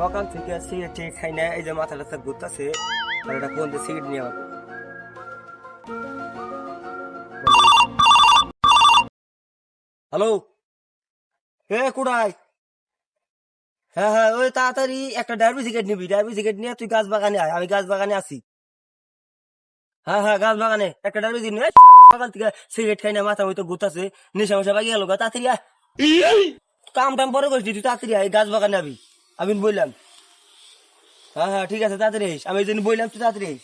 সকাল থেকে সিগারেট টিগারেট খাই না এই যে মাথা টাথা ঘুরতেছে। আর এটা কোন সিগারেট নিয়ে আমার হ্যালো? হে কুড়াই হ্যাঁ হ্যাঁ ওই তাড়াতাড়ি একটা ডায়াবেটিস সিগারেট নিবি। ডায়াবেটিস সিগারেট নিয়ে তুই গাছ বাগানে আয় আমি গাছ বাগানে আছি। হ্যাঁ হ্যাঁ গাছ বাগানে একটা ডায়াবেটিস নিয়ে সকাল থেকে সিগারেট খাই না মাথা হয়তো ঘুরতেছে নেশা মশা বাগিয়ে গেল গা, তাড়াতাড়ি আয়। কাম টাম পরে করছি তুই তাড়াতাড়ি আয় গাছ বাগানে আবি। আমি বললাম হ্যাঁ হ্যাঁ ঠিক আছে তাড়াতাড়ি আইস। আমি জন্য বললাম তুই তাড়াতাড়ি আইস।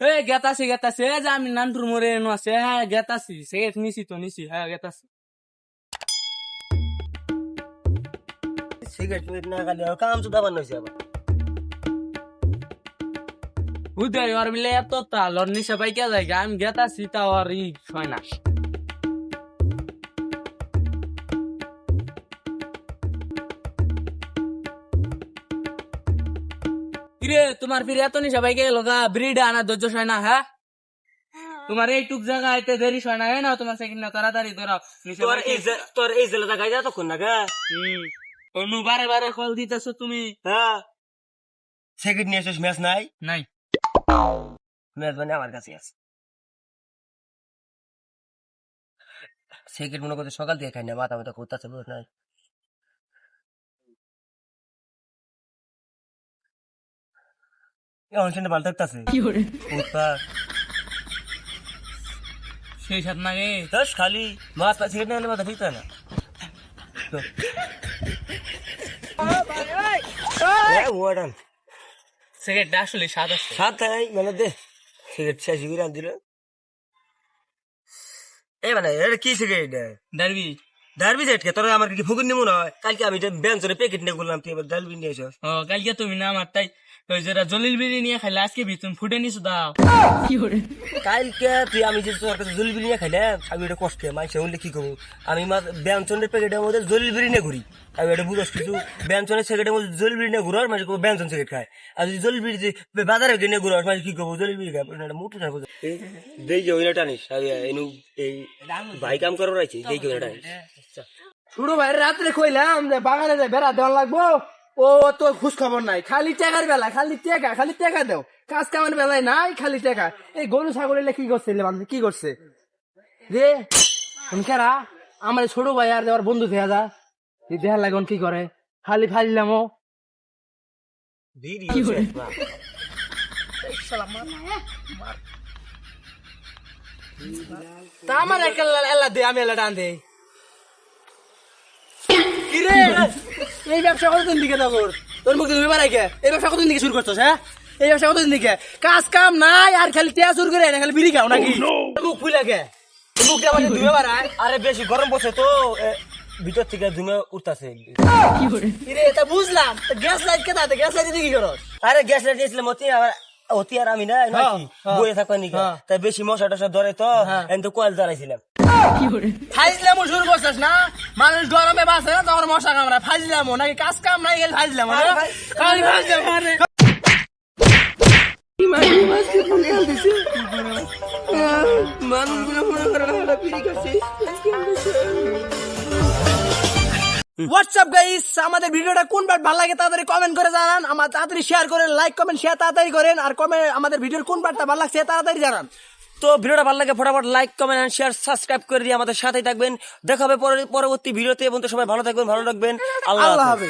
এ গেতাছি গেতাছি এ যে আমি নান্টুর মোড়ে এনো আছে হ্যাঁ গেতাছি সিগারেট নিছি তো নিছি হ্যাঁ গেতাছি। সিগারেট না খালি আর কাম তো দাবার নইছে আবার। উদয় ওর মিলে এত তাল ওর নিশা যায় আমি গেতাছি তা ওর ই হয় না। কিরে তোমার ফিরে এত নিশা পাই গেল গা ব্রিড আনা ধৈর্য হয় না হ্যাঁ। তোমার এইটুক জায়গা আইতে দেরি হয় না হ্যাঁ? না তোমার সেকেন্ড না তাড়াতাড়ি ধরো। তোর এই তোর এই জেলে দেখাই যা তখন না গা অনু বারে বারে কল দিতেছো তুমি। হ্যাঁ। সিগারেট নিয়ে এসেছিস ম্যাচ নাই? নাই। ম্যাচ মানে আমার কাছে আছে। সিগারেট মনে করতে সকাল থেকে খাই না মাথা মাথা ঘুরতেছে বুঝ নাই? অনুষ্ঠানটা ভালো থাকতেছে। সেই সাত না গে দশ খালি মাথা সিগারেট না হলে মাথা ঠিক না। তো। এ, ওয়াডান সিগারেটটা আসলে স্বাদ আছে। সাত নাই মানে দে সিগারেট শেষ করে আন দিল এ মানে এটা কি সিগারেট? ডারবি। ডারবি সেটকে তোর আমার কি ফুকুর নিমু নয়? কালকে আমি বেঞ্চরে প্যাকেট নিয়ে করলাম তুই এবার ডালবি নিয়ে এসো কালকে তুমি না আমার তাই ওই যেটা জলিল বিড়ি নিয়ে খাইলে আজকে তুমি ফুটে নিছো দাও। কালকে তুই আমি যে তোর কাছে জল বিড়ি নিয়ে খাইলাম আমি এটা কষ্ট মানুষে হলে কি করব? আমি মা ব্যঞ্চনের প্যাকেটের মধ্যে জল বিড়ি নিয়ে ঘুরি। আমি এটা বুঝস কিছু ব্যঞ্চনের প্যাকেটের মধ্যে জল বিড়ি নিয়ে ঘুরার মানে ব্যঞ্চন সিগারেট খায়। আর যদি জল বিড়ি যে বাজারে কিনে ঘুরার মানে কি করব? জল বিড়ি খায়। এটা মুঠো থাকব দেই যে ওইটা টানিস এনু এই ভাই কাম করার আছে দেই যে ওইটা টানিস। শুরু ভাই রাত্রে কইলাম যে বাগানে বেড়া দেওয়া লাগবো। ও তো খোঁজ খবর নাই। খালি টাকার বেলা খালি টাকা খালি টাকা দেও। কাজ কামার বেলায় নাই খালি টাকা। এই গরু ছাগল এলে কি করছে কি করছে? রে কেরা আমার ছোট ভাই আর আমার বন্ধু দেখা যা। এই দেখা লাগুন কি করে? খালি ফাইলাম ও। বিড়ি তা আমার একটা এলা দে আমি এলা টান দে কি রে এই ব্যবসা কতদিন দিকে তখন তোর মুখে তুমি বাড়াইকে। এই ব্যবসা কতদিন দিকে শুরু করছস হ্যাঁ? এই ব্যবসা কতদিন দিকে? কাজ কাম নাই আর খালি টেয়া শুরু করে খালি বিড়ি খাও নাকি? মুখ ফুলে কে মুখ দিয়ে আমাকে ধুয়ে বাড়ায়। আরে বেশি গরম পড়ছে তো ভিতর থেকে ধুমে উঠতেছে। তা বুঝলাম। গ্যাস লাইট কে তাতে গ্যাস লাইট কি করস? আরে গ্যাস লাইট দিয়েছিলাম অতি আবার অতি আর আমি না নাকি? হ্যাঁ। বইয়ে থাকবা নাকি? হ্যাঁ। তাই বেশি মশা টশা ধরে তো হ্যাঁ। আমি তো কয়েল জ্বালাইছিলাম ফাইজলামও শুরু করছিস না? মানুষ গরমে বাঁচে না মশা কামড়ায়। ফাইজলামও নাকি? কাজ কাম নাই গেলে ফাইজলাম ফাইজলাম হোয়াটসঅ্যাপ গাইস আমাদের ভিডিওটা কোন পার্ট ভালো লাগে তাড়াতাড়ি কমেন্ট করে জানান। আমার তাড়াতাড়ি শেয়ার করেন লাইক কমেন্ট শেয়ার তাড়াতাড়ি করেন। আর কমেন্ট আমাদের ভিডিওর কোন পার্টটা ভালো লাগছে তাড়াতাড়ি জানান। তো ভিডিওটা ভালো লাগে ফটাফট লাইক কমেন্ট শেয়ার সাবস্ক্রাইব করে দিয়ে আমাদের সাথেই থাকবেন। দেখা হবে পরে- পরবর্তী ভিডিওতে এবং তো সবাই ভালো থাকবেন ভালো রাখবেন আল্লাহ হাফেজ।